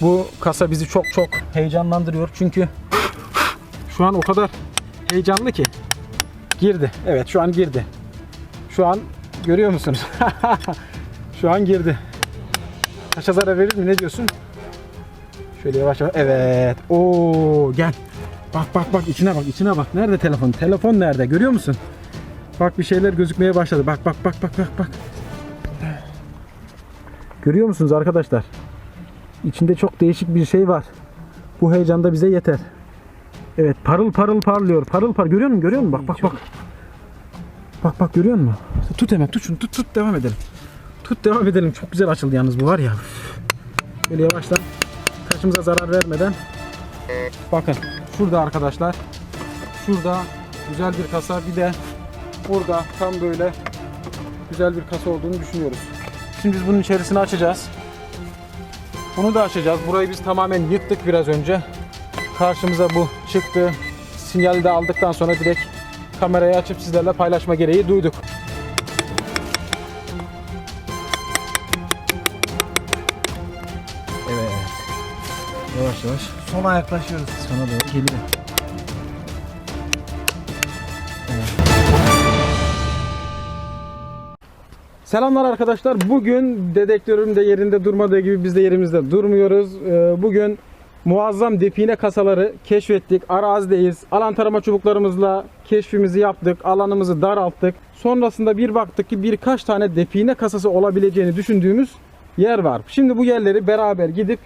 Bu kasa bizi çok çok heyecanlandırıyor. Çünkü şu an o kadar heyecanlı ki. Girdi. Evet şu an girdi. Şu an görüyor musunuz? şu an girdi. Taşa zarar verir mi? Ne diyorsun? Şöyle yavaş yavaş. Evet. Oo gel. Bak bak bak içine bak içine bak. Nerede telefon? Telefon nerede? Görüyor musun? Bak bir şeyler gözükmeye başladı. Bak bak bak bak bak bak. Görüyor musunuz arkadaşlar? İçinde çok değişik bir şey var. Bu heyecan da bize yeter. Evet parıl parıl parlıyor. Parıl par. Görüyor musun? Görüyor musun? Bak bak bak. Bak bak görüyor musun? Tut hemen tut şunu tut tut devam edelim. Tut devam edelim. Çok güzel açıldı yalnız bu var ya. Böyle yavaştan taşımıza zarar vermeden. Bakın şurada arkadaşlar. Şurada güzel bir kasa bir de burada tam böyle güzel bir kasa olduğunu düşünüyoruz. Şimdi biz bunun içerisini açacağız. Bunu da açacağız. Burayı biz tamamen yıktık biraz önce. Karşımıza bu çıktı. Sinyali de aldıktan sonra direkt kamerayı açıp sizlerle paylaşma gereği duyduk. Evet. Yavaş yavaş Sona yaklaşıyoruz. sona doğru geliyor. Selamlar arkadaşlar. Bugün dedektörüm de yerinde durmadığı gibi biz de yerimizde durmuyoruz. Ee, Bugün muazzam define kasaları keşfettik. Arazideyiz. Alan tarama çubuklarımızla keşfimizi yaptık. Alanımızı daralttık. Sonrasında bir baktık ki birkaç tane define kasası olabileceğini düşündüğümüz yer var. Şimdi bu yerleri beraber gidip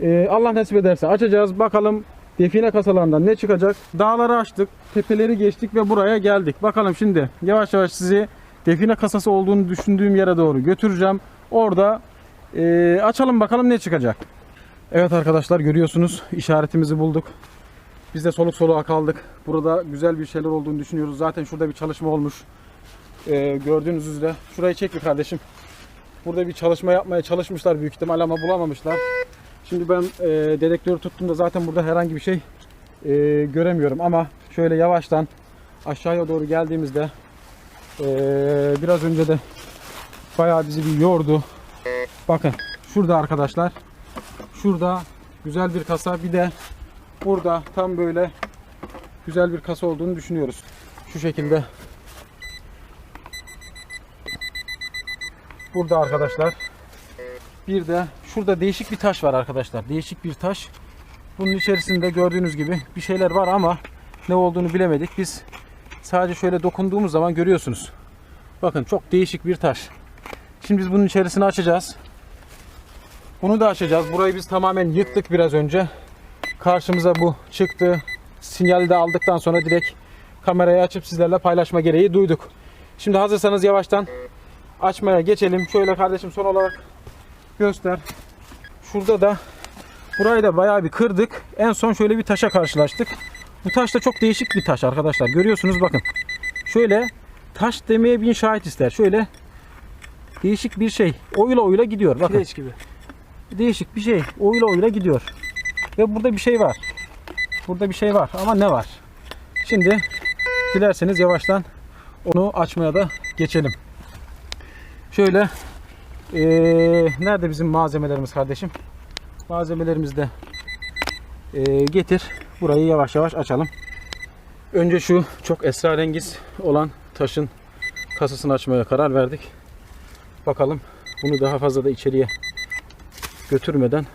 ee, Allah nasip ederse açacağız. Bakalım define kasalarından ne çıkacak. Dağları açtık, tepeleri geçtik ve buraya geldik. Bakalım şimdi yavaş yavaş sizi define kasası olduğunu düşündüğüm yere doğru götüreceğim. Orada ee, açalım bakalım ne çıkacak. Evet arkadaşlar görüyorsunuz işaretimizi bulduk. Biz de soluk soluğa kaldık. Burada güzel bir şeyler olduğunu düşünüyoruz. Zaten şurada bir çalışma olmuş. Ee, gördüğünüz üzere. Şurayı çek kardeşim. Burada bir çalışma yapmaya çalışmışlar büyük ihtimal ama bulamamışlar. Şimdi ben e, dedektörü tuttuğumda zaten burada herhangi bir şey e, göremiyorum ama şöyle yavaştan aşağıya doğru geldiğimizde e, biraz önce de bayağı bizi bir yordu. Bakın şurada arkadaşlar şurada güzel bir kasa bir de burada tam böyle güzel bir kasa olduğunu düşünüyoruz. Şu şekilde burada arkadaşlar bir de şurada değişik bir taş var arkadaşlar. Değişik bir taş. Bunun içerisinde gördüğünüz gibi bir şeyler var ama ne olduğunu bilemedik. Biz sadece şöyle dokunduğumuz zaman görüyorsunuz. Bakın çok değişik bir taş. Şimdi biz bunun içerisini açacağız. Bunu da açacağız. Burayı biz tamamen yıktık biraz önce. Karşımıza bu çıktı. Sinyali de aldıktan sonra direkt kamerayı açıp sizlerle paylaşma gereği duyduk. Şimdi hazırsanız yavaştan açmaya geçelim. Şöyle kardeşim son olarak göster. Şurada da burayı da bayağı bir kırdık. En son şöyle bir taşa karşılaştık. Bu taş da çok değişik bir taş arkadaşlar. Görüyorsunuz bakın. Şöyle taş demeye bin şahit ister. Şöyle değişik bir şey. Oyla oyla gidiyor. Bakın. Kireç gibi. Değişik bir şey. Oyla oyla gidiyor. Ve burada bir şey var. Burada bir şey var ama ne var? Şimdi dilerseniz yavaştan onu açmaya da geçelim. Şöyle ee, nerede bizim malzemelerimiz kardeşim? Malzemelerimizi de ee, getir. Burayı yavaş yavaş açalım. Önce şu çok esrarengiz olan taşın kasasını açmaya karar verdik. Bakalım bunu daha fazla da içeriye götürmeden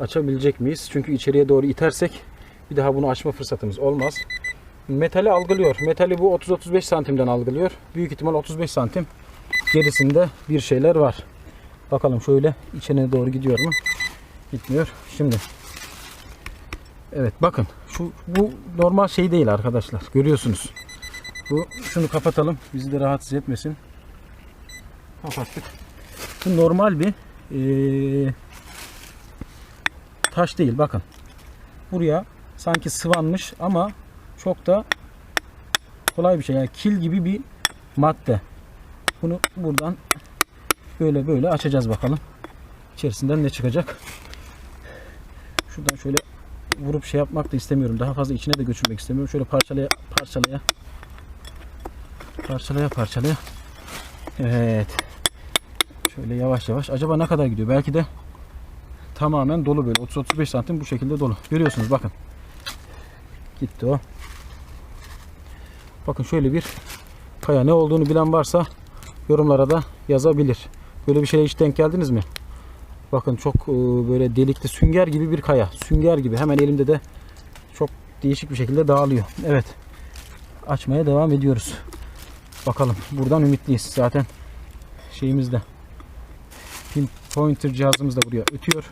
açabilecek miyiz? Çünkü içeriye doğru itersek bir daha bunu açma fırsatımız olmaz. Metali algılıyor. Metali bu 30-35 santimden algılıyor. Büyük ihtimal 35 santim. Gerisinde bir şeyler var. Bakalım şöyle içine doğru gidiyor mu? Gitmiyor. Şimdi Evet bakın şu bu normal şey değil arkadaşlar. Görüyorsunuz. Bu şunu kapatalım. Bizi de rahatsız etmesin. Kapattık. Bu normal bir eee, taş değil bakın. Buraya sanki sıvanmış ama çok da kolay bir şey. Yani kil gibi bir madde. Bunu buradan böyle böyle açacağız bakalım. İçerisinden ne çıkacak? Şuradan şöyle vurup şey yapmak da istemiyorum. Daha fazla içine de götürmek istemiyorum. Şöyle parçalaya parçalaya parçalaya parçalaya. Evet. Şöyle yavaş yavaş. Acaba ne kadar gidiyor? Belki de tamamen dolu böyle 30-35 santim bu şekilde dolu. Görüyorsunuz bakın. Gitti o. Bakın şöyle bir kaya ne olduğunu bilen varsa yorumlara da yazabilir. Böyle bir şeye hiç denk geldiniz mi? Bakın çok e, böyle delikli sünger gibi bir kaya. Sünger gibi. Hemen elimde de çok değişik bir şekilde dağılıyor. Evet. Açmaya devam ediyoruz. Bakalım. Buradan ümitliyiz. Zaten şeyimiz de pin pointer cihazımız da buraya ötüyor.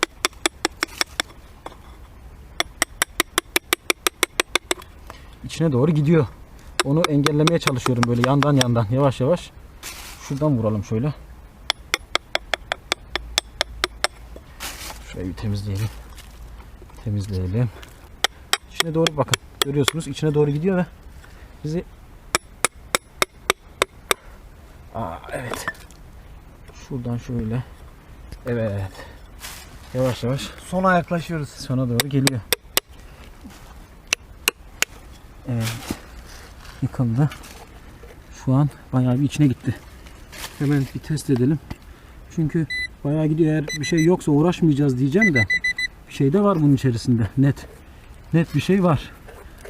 İçine doğru gidiyor. Onu engellemeye çalışıyorum böyle yandan yandan yavaş yavaş. Şuradan vuralım şöyle. Şurayı bir temizleyelim. Temizleyelim. İçine doğru bakın. Görüyorsunuz içine doğru gidiyor ve bizi Aa, evet. Şuradan şöyle. Evet. Yavaş yavaş Sona yaklaşıyoruz. sona doğru geliyor. Evet. Yıkıldı. Şu an bayağı bir içine gitti. Hemen bir test edelim. Çünkü bayağı gidiyor. Eğer bir şey yoksa uğraşmayacağız diyeceğim de bir şey de var bunun içerisinde. Net. Net bir şey var.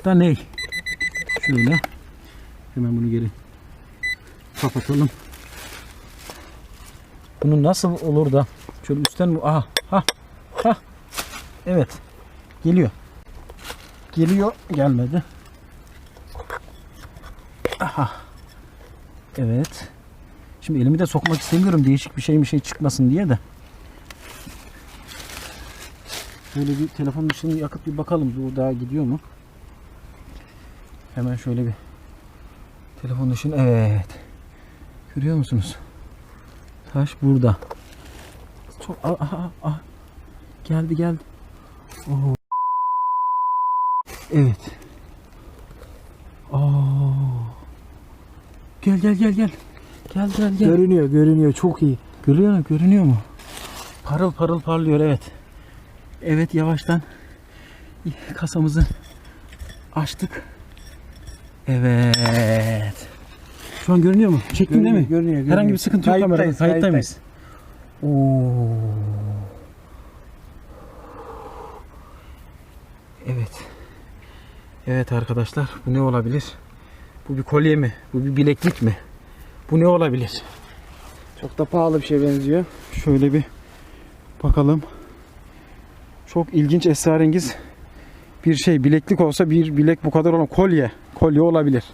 Da ney? Şöyle. Hemen bunu geri kapatalım. Bunu nasıl olur da şöyle üstten mi? Aha. Ha. Ha. Evet. Geliyor. Geliyor. Gelmedi. Aha. Evet. Şimdi elimi de sokmak istemiyorum değişik bir şey bir şey çıkmasın diye de. Şöyle bir telefonun ışığını yakıp bir bakalım bu daha gidiyor mu? Hemen şöyle bir telefon ışığını evet. Görüyor musunuz? Taş burada. Çok ah, ah, ah, ah. Geldi geldi. Oo. Evet. Oo. Gel gel gel gel. Gel gel gel. Görünüyor, görünüyor. Çok iyi. Görüyor mu? Görünüyor mu? Parıl parıl parlıyor evet. Evet yavaştan kasamızı açtık. Evet. Şu an görünüyor mu? Çektin değil mi? Görünüyor, görünüyor. Herhangi bir sıkıntı yok kamerada. Kayıttayız, Kayıtta kayıttayız. mıyız? Oo. Evet. Evet arkadaşlar bu ne olabilir? Bu bir kolye mi? Bu bir bileklik mi? Bu ne olabilir? Çok da pahalı bir şey benziyor. Şöyle bir bakalım. Çok ilginç esrarengiz bir şey. Bileklik olsa bir bilek bu kadar olan kolye. Kolye olabilir.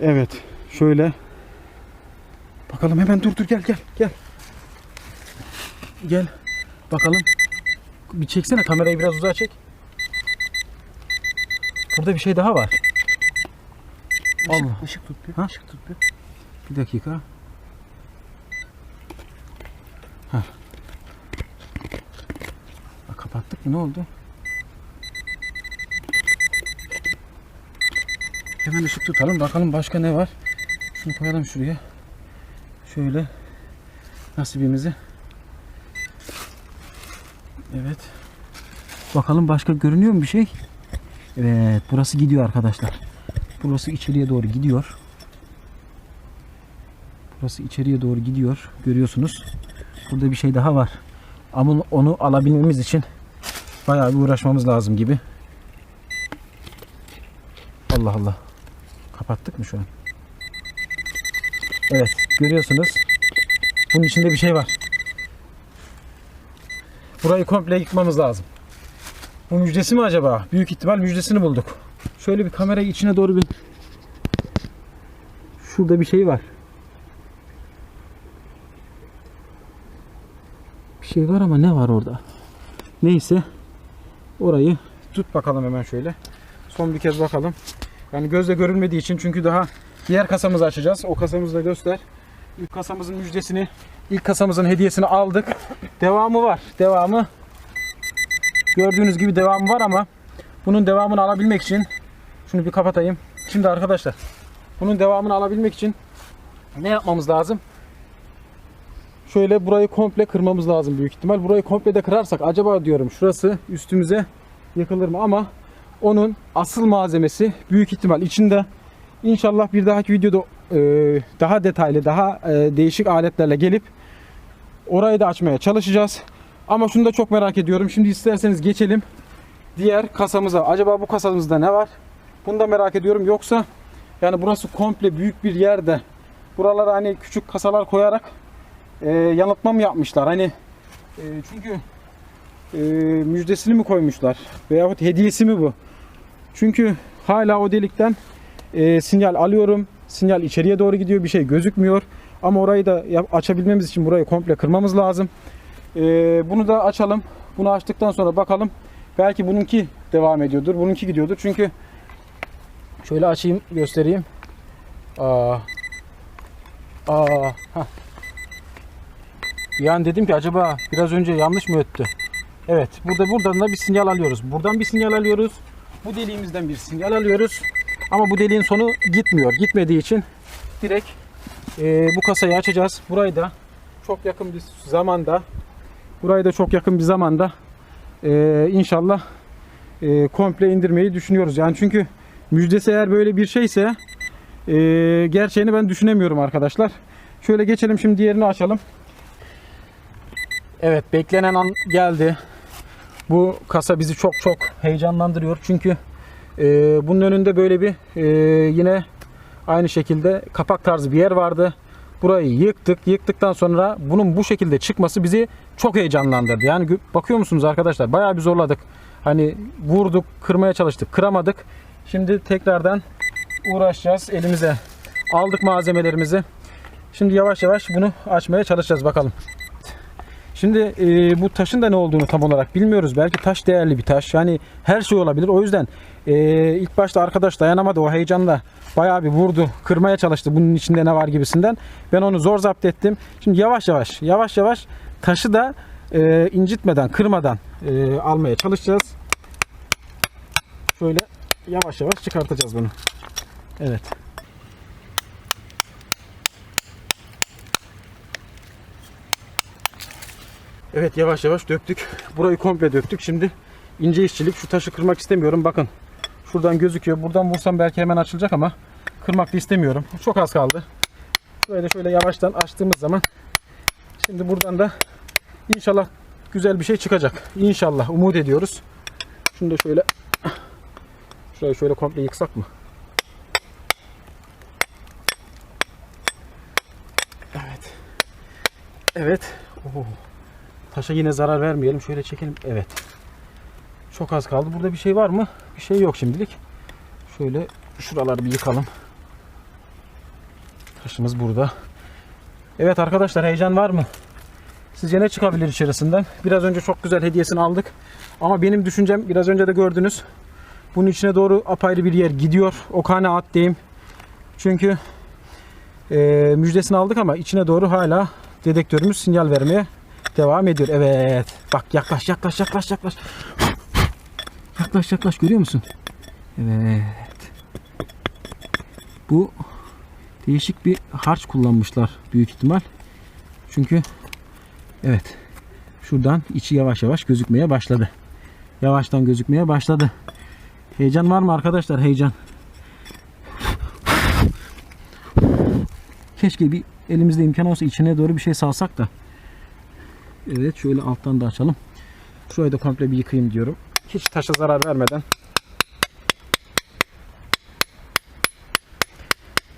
Evet. Şöyle. Bakalım hemen dur dur gel gel gel. Gel. Bakalım. Bir çeksene kamerayı biraz uzağa çek. Burada bir şey daha var. Allah. Işık, tut bir. Ha? Işık tut bir. Bir dakika. Bak, Kapattık mı? Ne oldu? Hemen ışık tutalım. Bakalım başka ne var. Şunu koyalım şuraya. Şöyle. Nasibimizi. Evet. Bakalım başka görünüyor mu bir şey? Evet. Burası gidiyor arkadaşlar. Burası içeriye doğru gidiyor. Burası içeriye doğru gidiyor. Görüyorsunuz. Burada bir şey daha var. Ama onu alabilmemiz için bayağı bir uğraşmamız lazım gibi. Allah Allah. Kapattık mı şu an? Evet. Görüyorsunuz. Bunun içinde bir şey var. Burayı komple yıkmamız lazım. Bu müjdesi mi acaba? Büyük ihtimal müjdesini bulduk. Şöyle bir kamerayı içine doğru bir Şurada bir şey var. Bir şey var ama ne var orada? Neyse. Orayı tut bakalım hemen şöyle. Son bir kez bakalım. Yani gözle görülmediği için çünkü daha diğer kasamızı açacağız. O kasamızı da göster. İlk kasamızın müjdesini, ilk kasamızın hediyesini aldık. Devamı var. Devamı gördüğünüz gibi devamı var ama bunun devamını alabilmek için şunu bir kapatayım. Şimdi arkadaşlar bunun devamını alabilmek için ne yapmamız lazım? Şöyle burayı komple kırmamız lazım büyük ihtimal. Burayı komple de kırarsak acaba diyorum şurası üstümüze yıkılır mı ama onun asıl malzemesi büyük ihtimal içinde. İnşallah bir dahaki videoda e, daha detaylı, daha e, değişik aletlerle gelip orayı da açmaya çalışacağız. Ama şunu da çok merak ediyorum. Şimdi isterseniz geçelim diğer kasamıza. Acaba bu kasamızda ne var? Bunu da merak ediyorum. Yoksa yani burası komple büyük bir yerde. Buralara hani küçük kasalar koyarak e, yanıltma mı yapmışlar? Hani e, çünkü e, müjdesini mi koymuşlar? Veyahut hediyesi mi bu? Çünkü hala o delikten e, sinyal alıyorum. Sinyal içeriye doğru gidiyor. Bir şey gözükmüyor. Ama orayı da açabilmemiz için burayı komple kırmamız lazım. E, bunu da açalım. Bunu açtıktan sonra bakalım. Belki bununki devam ediyordur. Bununki gidiyordur. Çünkü şöyle açayım göstereyim. Aa. Aa. hah. An dedim ki acaba biraz önce yanlış mı öttü? Evet. Burada buradan da bir sinyal alıyoruz. Buradan bir sinyal alıyoruz. Bu deliğimizden bir sinyal alıyoruz. Ama bu deliğin sonu gitmiyor. Gitmediği için direkt e, bu kasayı açacağız. Burayı da çok yakın bir zamanda burayı da çok yakın bir zamanda e, inşallah e, komple indirmeyi düşünüyoruz. Yani çünkü müjdesi eğer böyle bir şeyse e, gerçeğini ben düşünemiyorum arkadaşlar. Şöyle geçelim şimdi diğerini açalım. Evet beklenen an geldi. Bu kasa bizi çok çok heyecanlandırıyor. Çünkü e, bunun önünde böyle bir e, yine aynı şekilde kapak tarzı bir yer vardı. Burayı yıktık. Yıktıktan sonra bunun bu şekilde çıkması bizi çok heyecanlandırdı. Yani bakıyor musunuz arkadaşlar? Bayağı bir zorladık. Hani vurduk, kırmaya çalıştık, kıramadık. Şimdi tekrardan uğraşacağız. Elimize aldık malzemelerimizi. Şimdi yavaş yavaş bunu açmaya çalışacağız bakalım. Şimdi e, bu taşın da ne olduğunu tam olarak bilmiyoruz. Belki taş değerli bir taş. Yani her şey olabilir. O yüzden e, ilk başta arkadaş dayanamadı o heyecanla. Bayağı bir vurdu, kırmaya çalıştı bunun içinde ne var gibisinden. Ben onu zor zapt ettim. Şimdi yavaş yavaş, yavaş yavaş taşı da e, incitmeden, kırmadan e, almaya çalışacağız. Şöyle yavaş yavaş çıkartacağız bunu. Evet. Evet yavaş yavaş döktük. Burayı komple döktük. Şimdi ince işçilik. Şu taşı kırmak istemiyorum. Bakın. Şuradan gözüküyor. Buradan vursam belki hemen açılacak ama kırmak da istemiyorum. Çok az kaldı. Böyle şöyle yavaştan açtığımız zaman şimdi buradan da inşallah güzel bir şey çıkacak. İnşallah umut ediyoruz. Şunu da şöyle şurayı şöyle komple yıksak mı? Evet. Evet. Oo. Taşa yine zarar vermeyelim. Şöyle çekelim. Evet. Çok az kaldı. Burada bir şey var mı? Bir şey yok şimdilik. Şöyle şuraları bir yıkalım. Taşımız burada. Evet arkadaşlar heyecan var mı? Sizce ne çıkabilir içerisinden? Biraz önce çok güzel hediyesini aldık. Ama benim düşüncem biraz önce de gördünüz. Bunun içine doğru apayrı bir yer gidiyor. O kanaatteyim. Çünkü e, müjdesini aldık ama içine doğru hala dedektörümüz sinyal vermeye devam ediyor. Evet. Bak yaklaş yaklaş yaklaş yaklaş. Yaklaş yaklaş görüyor musun? Evet. Bu değişik bir harç kullanmışlar büyük ihtimal. Çünkü evet şuradan içi yavaş yavaş gözükmeye başladı. Yavaştan gözükmeye başladı. Heyecan var mı arkadaşlar? Heyecan. Keşke bir elimizde imkan olsa içine doğru bir şey salsak da. Evet şöyle alttan da açalım. Şurayı da komple bir yıkayayım diyorum. Hiç taşa zarar vermeden.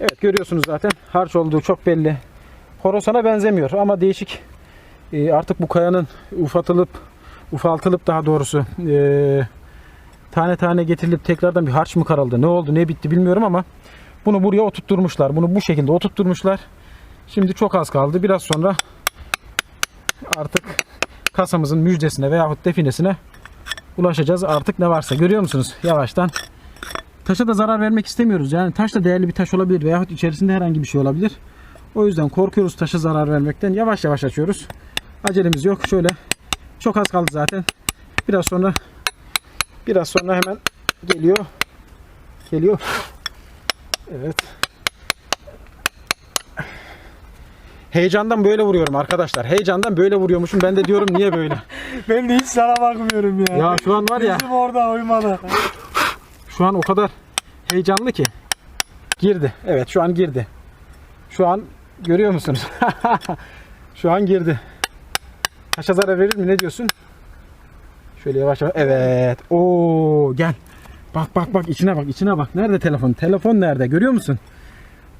Evet görüyorsunuz zaten harç olduğu çok belli. Horosana benzemiyor ama değişik. Ee, artık bu kayanın ufatılıp ufaltılıp daha doğrusu ee, tane tane getirilip tekrardan bir harç mı karaldı ne oldu ne bitti bilmiyorum ama bunu buraya oturtturmuşlar. Bunu bu şekilde oturtturmuşlar. Şimdi çok az kaldı. Biraz sonra artık kasamızın müjdesine veyahut definesine ulaşacağız. Artık ne varsa görüyor musunuz? Yavaştan. Taşa da zarar vermek istemiyoruz. Yani taş da değerli bir taş olabilir veyahut içerisinde herhangi bir şey olabilir. O yüzden korkuyoruz taşa zarar vermekten. Yavaş yavaş açıyoruz. Acelemiz yok. Şöyle çok az kaldı zaten. Biraz sonra biraz sonra hemen geliyor. Geliyor. Evet. Heyecandan böyle vuruyorum arkadaşlar. Heyecandan böyle vuruyormuşum. Ben de diyorum niye böyle? Ben de hiç sana bakmıyorum ya. Ya şu an var ya Bizim orada uymadı. şu an o kadar heyecanlı ki. Girdi. Evet şu an girdi. Şu an görüyor musunuz? şu an girdi. Taşa zarar verir mi? Ne diyorsun? Şöyle yavaş yavaş. Evet. Oo gel. Bak bak bak içine bak içine bak. Nerede telefon? Telefon nerede? Görüyor musun?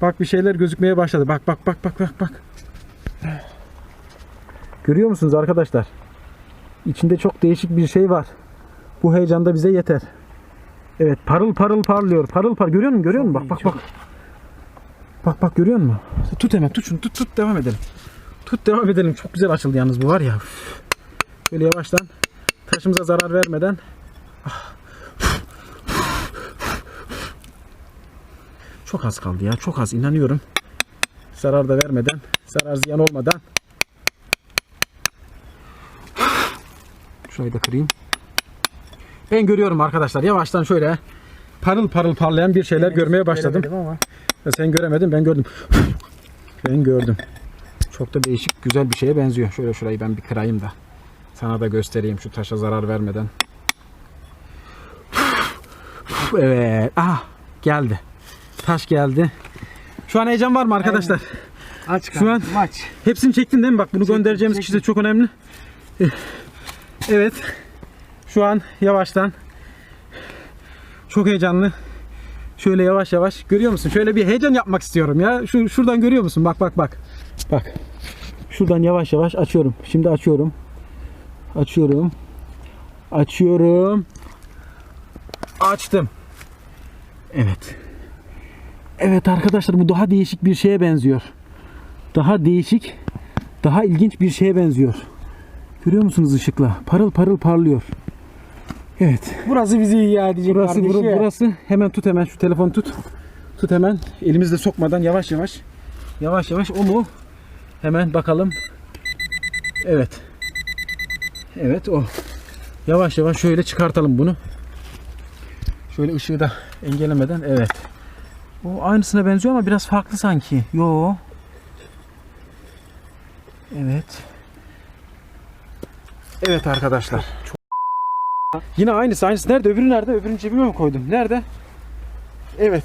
Bak bir şeyler gözükmeye başladı. Bak bak bak bak bak bak. Görüyor musunuz arkadaşlar? İçinde çok değişik bir şey var. Bu heyecan da bize yeter. Evet parıl parıl parlıyor. Parıl par görüyor musun? Görüyor musun? Bak bak bak. Bak bak görüyor musun? Tut hemen tut şunu tut tut devam edelim. Tut devam edelim. Çok güzel açıldı yalnız bu var ya. Böyle yavaştan taşımıza zarar vermeden çok az kaldı ya çok az inanıyorum. Zarar da vermeden, zarar ziyan olmadan. Şurayı da kırayım. Ben görüyorum arkadaşlar yavaştan şöyle parıl parıl parlayan bir şeyler görmeye başladım. Ama. Sen göremedin ben gördüm. Ben gördüm. Çok da değişik güzel bir şeye benziyor. Şöyle şurayı ben bir kırayım da. Sana da göstereyim şu taşa zarar vermeden. Evet. Ah geldi. Taş geldi. Şu an heyecan var mı arkadaşlar? Aç Şu an- maç. Hepsini çektin değil mi? Bak bunu Çektim, göndereceğimiz kişi de çektim. çok önemli. Eh, Evet. Şu an yavaştan çok heyecanlı. Şöyle yavaş yavaş görüyor musun? Şöyle bir heyecan yapmak istiyorum ya. Şu şuradan görüyor musun? Bak bak bak. Bak. Şuradan yavaş yavaş açıyorum. Şimdi açıyorum. Açıyorum. Açıyorum. Açtım. Evet. Evet arkadaşlar bu daha değişik bir şeye benziyor daha değişik, daha ilginç bir şeye benziyor. Görüyor musunuz ışıkla? Parıl parıl parlıyor. Evet. Burası bizi iyi edecek Burası kardeşim. bura- burası. Hemen tut hemen şu telefonu tut. Tut hemen. Elimizde sokmadan yavaş yavaş. Yavaş yavaş o mu? Hemen bakalım. Evet. Evet o. Yavaş yavaş şöyle çıkartalım bunu. Şöyle ışığı da engellemeden. Evet. O aynısına benziyor ama biraz farklı sanki. Yo. Evet. Evet arkadaşlar. Yine aynısı aynısı. Nerede? Öbürü nerede? Öbürünü cebime mi koydum? Nerede? Evet.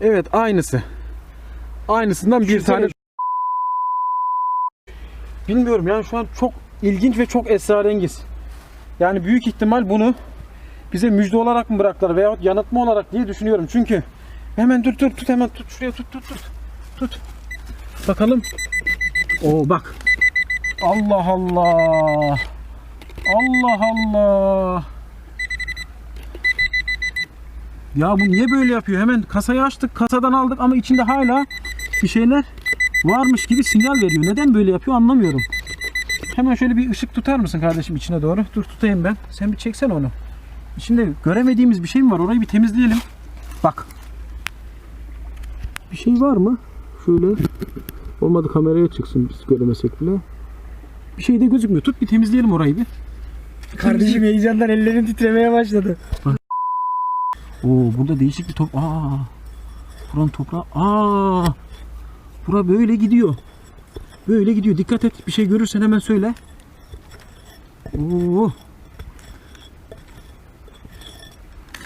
Evet aynısı. Aynısından bir tane. Bilmiyorum yani şu an çok ilginç ve çok esrarengiz. Yani büyük ihtimal bunu bize müjde olarak mı bıraktılar veyahut yanıltma olarak diye düşünüyorum. Çünkü hemen dur dur tut hemen tut şuraya tut tut tut. Tut. Bakalım. Oo bak. Allah Allah. Allah Allah. Ya bu niye böyle yapıyor? Hemen kasayı açtık, kasadan aldık ama içinde hala bir şeyler varmış gibi sinyal veriyor. Neden böyle yapıyor anlamıyorum. Hemen şöyle bir ışık tutar mısın kardeşim içine doğru? Dur tutayım ben. Sen bir çeksen onu. İçinde göremediğimiz bir şey mi var? Orayı bir temizleyelim. Bak. Bir şey var mı? Şöyle. Olmadı kameraya çıksın biz göremesek bile. Bir şey de gözükmüyor. Tut bir temizleyelim orayı bir. Kardeşim heyecandan ellerin titremeye başladı. Oo burada değişik bir top. Aa. Buranın toprağı. Aa. Bura böyle gidiyor. Böyle gidiyor. Dikkat et. Bir şey görürsen hemen söyle. Oo.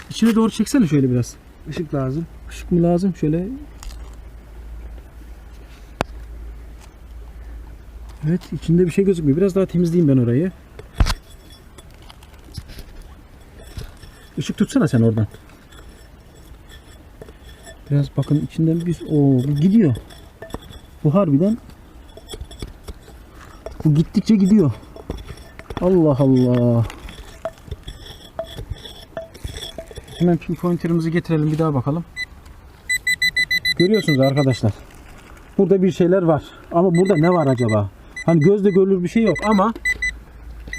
İçine doğru çeksene şöyle biraz. Işık lazım. Işık mı lazım? Şöyle. Evet içinde bir şey gözükmüyor. Biraz daha temizleyeyim ben orayı. Işık tutsana sen oradan. Biraz bakın içinden bir... Bu gidiyor. Bu harbiden... Bu gittikçe gidiyor. Allah Allah. Hemen pinpointer'ımızı getirelim bir daha bakalım. Görüyorsunuz arkadaşlar. Burada bir şeyler var. Ama burada ne var acaba? Hani gözle görülür bir şey yok ama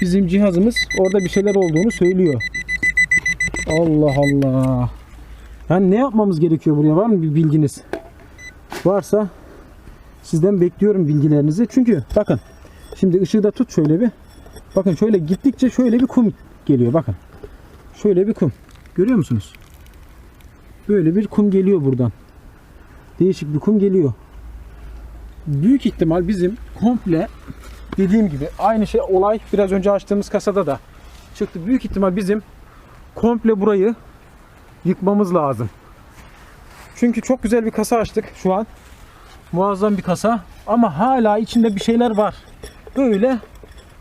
bizim cihazımız orada bir şeyler olduğunu söylüyor. Allah Allah. Yani ne yapmamız gerekiyor buraya? Var mı bir bilginiz? Varsa sizden bekliyorum bilgilerinizi. Çünkü bakın şimdi ışığı da tut şöyle bir. Bakın şöyle gittikçe şöyle bir kum geliyor bakın. Şöyle bir kum. Görüyor musunuz? Böyle bir kum geliyor buradan. Değişik bir kum geliyor. Büyük ihtimal bizim komple dediğim gibi aynı şey olay biraz önce açtığımız kasada da çıktı. Büyük ihtimal bizim komple burayı yıkmamız lazım. Çünkü çok güzel bir kasa açtık şu an. Muazzam bir kasa ama hala içinde bir şeyler var. Böyle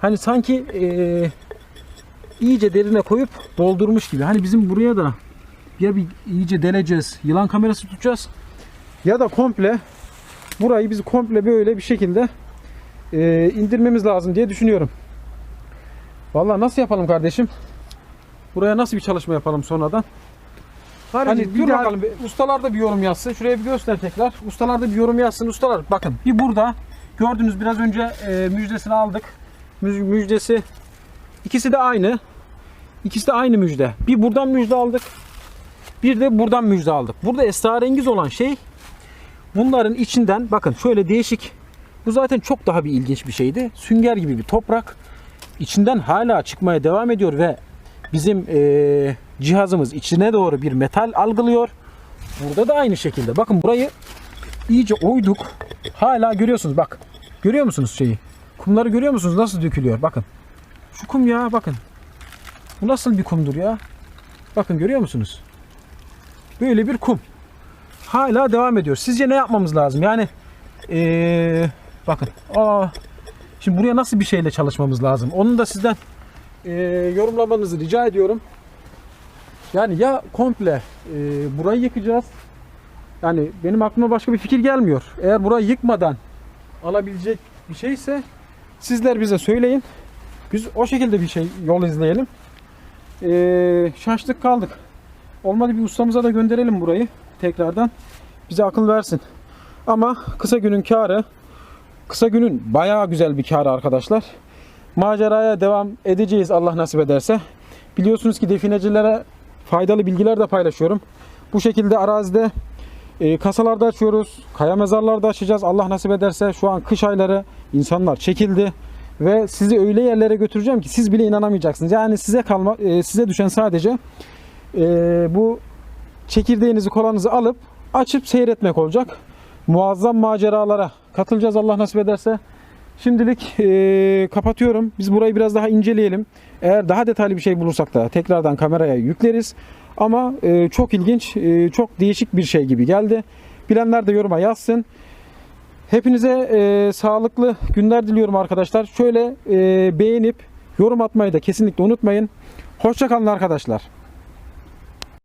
hani sanki eee, iyice derine koyup doldurmuş gibi. Hani bizim buraya da ya bir iyice deleceğiz, yılan kamerası tutacağız ya da komple burayı biz komple böyle bir şekilde eee, indirmemiz lazım diye düşünüyorum. Vallahi nasıl yapalım kardeşim? Buraya nasıl bir çalışma yapalım sonradan? Kardeşim, Hani bir dur daha- bakalım. Ustalar da bir yorum yazsın. Şuraya bir göster tekrar. Ustalar da bir yorum yazsın. Ustalar bakın bir burada gördünüz biraz önce e, müjdesini aldık. Müj- müjdesi ikisi de aynı. İkisi de aynı müjde. Bir buradan müjde aldık. Bir de buradan müjde aldık. Burada esrarengiz olan şey bunların içinden bakın şöyle değişik. Bu zaten çok daha bir ilginç bir şeydi. Sünger gibi bir toprak. İçinden hala çıkmaya devam ediyor ve bizim eee, cihazımız içine doğru bir metal algılıyor. Burada da aynı şekilde. Bakın burayı iyice oyduk. Hala görüyorsunuz bak. Görüyor musunuz şeyi? Kumları görüyor musunuz? Nasıl dökülüyor? Bakın. Şu kum ya bakın. Bu nasıl bir kumdur ya? Bakın görüyor musunuz? Böyle bir kum. Hala devam ediyor. Sizce ne yapmamız lazım? Yani eee, bakın. Aa, şimdi buraya nasıl bir şeyle çalışmamız lazım? Onun da sizden eee, yorumlamanızı rica ediyorum. Yani ya komple eee, burayı yıkacağız. Yani benim aklıma başka bir fikir gelmiyor. Eğer burayı yıkmadan alabilecek bir şeyse sizler bize söyleyin. Biz o şekilde bir şey yol izleyelim. Eee, şaştık kaldık. Olmadı bir ustamıza da gönderelim burayı tekrardan. Bize akıl versin. Ama kısa günün karı kısa günün bayağı güzel bir karı arkadaşlar. Maceraya devam edeceğiz Allah nasip ederse. Biliyorsunuz ki definecilere faydalı bilgiler de paylaşıyorum. Bu şekilde arazide e, kasalarda açıyoruz. Kaya mezarlarda açacağız. Allah nasip ederse şu an kış ayları insanlar çekildi ve sizi öyle yerlere götüreceğim ki siz bile inanamayacaksınız. Yani size kalma e, size düşen sadece e, bu çekirdeğinizi kolanızı alıp açıp seyretmek olacak. Muazzam maceralara katılacağız Allah nasip ederse. Şimdilik e, kapatıyorum. Biz burayı biraz daha inceleyelim. Eğer daha detaylı bir şey bulursak da tekrardan kameraya yükleriz. Ama e, çok ilginç, e, çok değişik bir şey gibi geldi. Bilenler de yoruma yazsın. Hepinize e, sağlıklı günler diliyorum arkadaşlar. Şöyle e, beğenip yorum atmayı da kesinlikle unutmayın. Hoşçakalın arkadaşlar.